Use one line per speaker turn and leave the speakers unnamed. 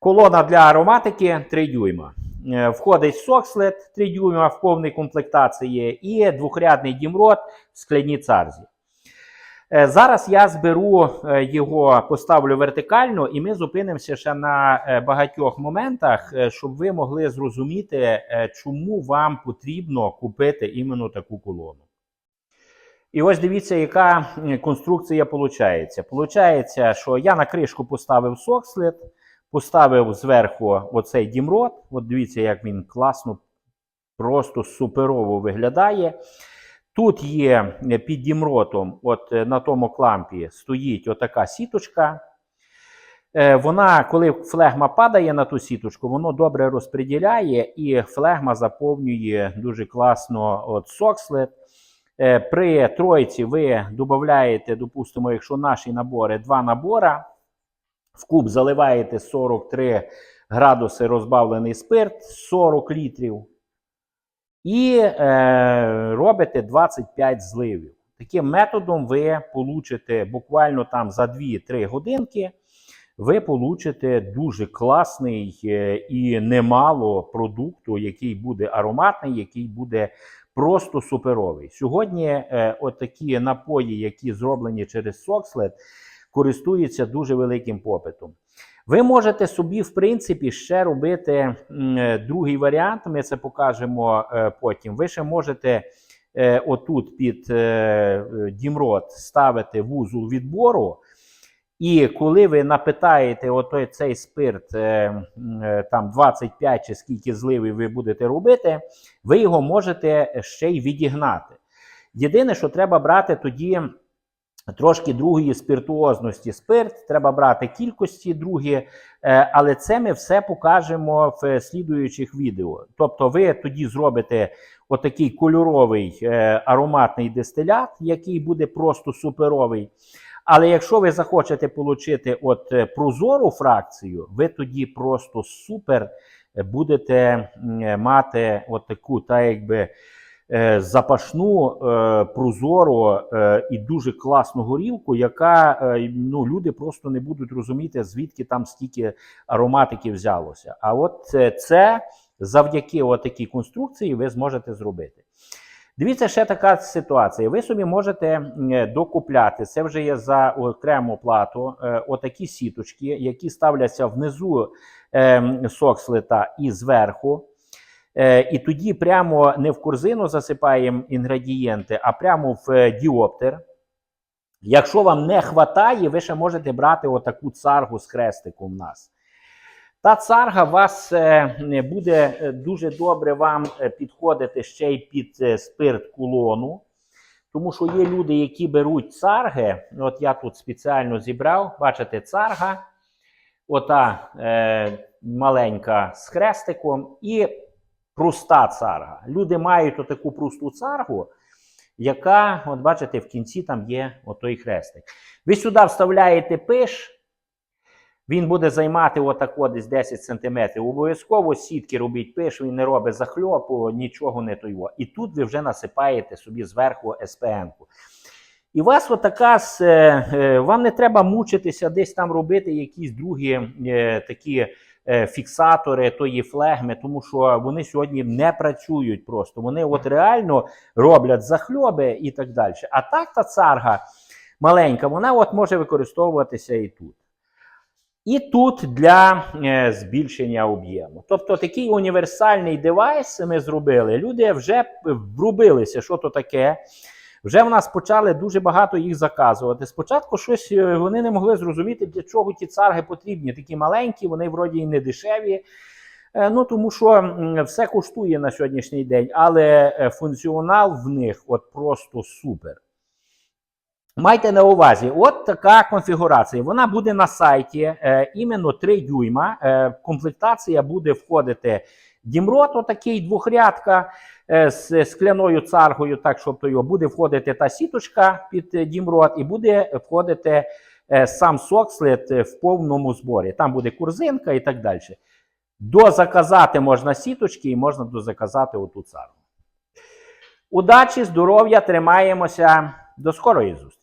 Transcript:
Колона для ароматики 3 дюйма. Е, Входить сокслет 3 дюйма в повній комплектації і двохрядний дімрот в скляній царзі. Е, Зараз я зберу е, його, поставлю вертикально, і ми зупинимося ще на багатьох моментах, щоб ви могли зрозуміти, чому вам потрібно купити іменно таку колону. І ось дивіться, яка конструкція виходить. Получається, що я на кришку поставив сокслет, поставив зверху оцей дімрот. От дивіться, як він класно, просто суперово виглядає. Тут є е, під дімротом, от е, на тому клампі, стоїть отака сіточка. Е, Вона, коли флегма падає на ту сіточку, воно добре розподіляє і флегма заповнює дуже класно от сокслет. При тройці ви додаєте, допустимо, якщо наші набори, два набора, в куб заливаєте 43 градуси розбавлений спирт, 40 літрів. І е, робите 25 зливів. Таким методом ви получите буквально там за 2-3 годинки. Ви получите дуже класний е, і немало продукту, який буде ароматний, який буде просто суперовий. Сьогодні е, отакі напої, які зроблені через Сокслет, користуються дуже великим попитом. Ви можете собі, в принципі, ще робити е, другий варіант. Ми це покажемо е, потім. Ви ще можете е, отут під дімрот ставити вузол відбору. І коли ви напитаєте отой цей спирт там 25 чи скільки зливів ви будете робити, ви його можете ще й відігнати. Єдине, що треба брати тоді трошки другої спиртуозності спирт, треба брати кількості другі, е, але це ми все покажемо в слідуючих відео. Тобто, ви тоді зробите отакий кольоровий е, ароматний дистилят, який буде просто суперовий. Але якщо ви захочете отримати от е, прозору фракцію, ви тоді просто супер будете мати от таку, та якби запашну, е, прозору е, і дуже класну горілку, яка е, ну, люди просто не будуть розуміти, звідки там стільки ароматики взялося. А от це, завдяки такій конструкції ви зможете зробити. Дивіться, ще така ситуація. Ви собі можете е, докупляти, це вже є за окрему плату, е, отакі сіточки, які ставляться внизу е, сокслета і зверху. Е, і тоді прямо не в корзину засипаємо інгредієнти, а прямо в е, діоптер. Якщо вам не вистачає, ви ще можете брати отаку царгу з хрестиком в нас. Та царга вас е, буде дуже добре вам підходити ще й під спирт кулону. Тому що є люди, які беруть царги. От я тут спеціально зібрав, бачите, царга, ота е, маленька з хрестиком, і проста царга. Люди мають отаку просту царгу, яка, от бачите, в кінці там є отой хрестик. Ви сюди вставляєте пиш. Він буде займати отако десь 10 см. Обов'язково сітки робіть пиш, він не робить захльопу, нічого не тойво. І тут ви вже насипаєте собі зверху СПН-ку. І вас отака, е, е, вам не треба мучитися, десь там робити якісь другі е, такі фіксатори тої флегми, тому що вони сьогодні не працюють просто. Вони от реально роблять захльоби і так далі. А так та царга маленька, вона от може використовуватися і тут. І тут для е, збільшення об'єму. Тобто такий універсальний девайс ми зробили. Люди вже врубилися, що то таке. Вже в нас почали дуже багато їх заказувати. Спочатку щось е, вони не могли зрозуміти, для чого ті царги потрібні. Такі маленькі, вони вроді і не дешеві. Е, Ну, тому що все коштує на сьогоднішній день, але е, функціонал в них от просто супер. Майте на увазі, от така конфігурація. Вона буде на сайті е, іменно 3 дюйма. Е, комплектація буде входити дімрот, отакий двохрядка з скляною царгою, так щоб то його буде входити та сіточка під е, дімрот, і буде входити е, сам сокслет е, в повному зборі. Там буде курзинка і так далі. Дозаказати можна сіточки і можна дозаказати оту царгу. Удачі, здоров'я, тримаємося. До скорої зустрічі!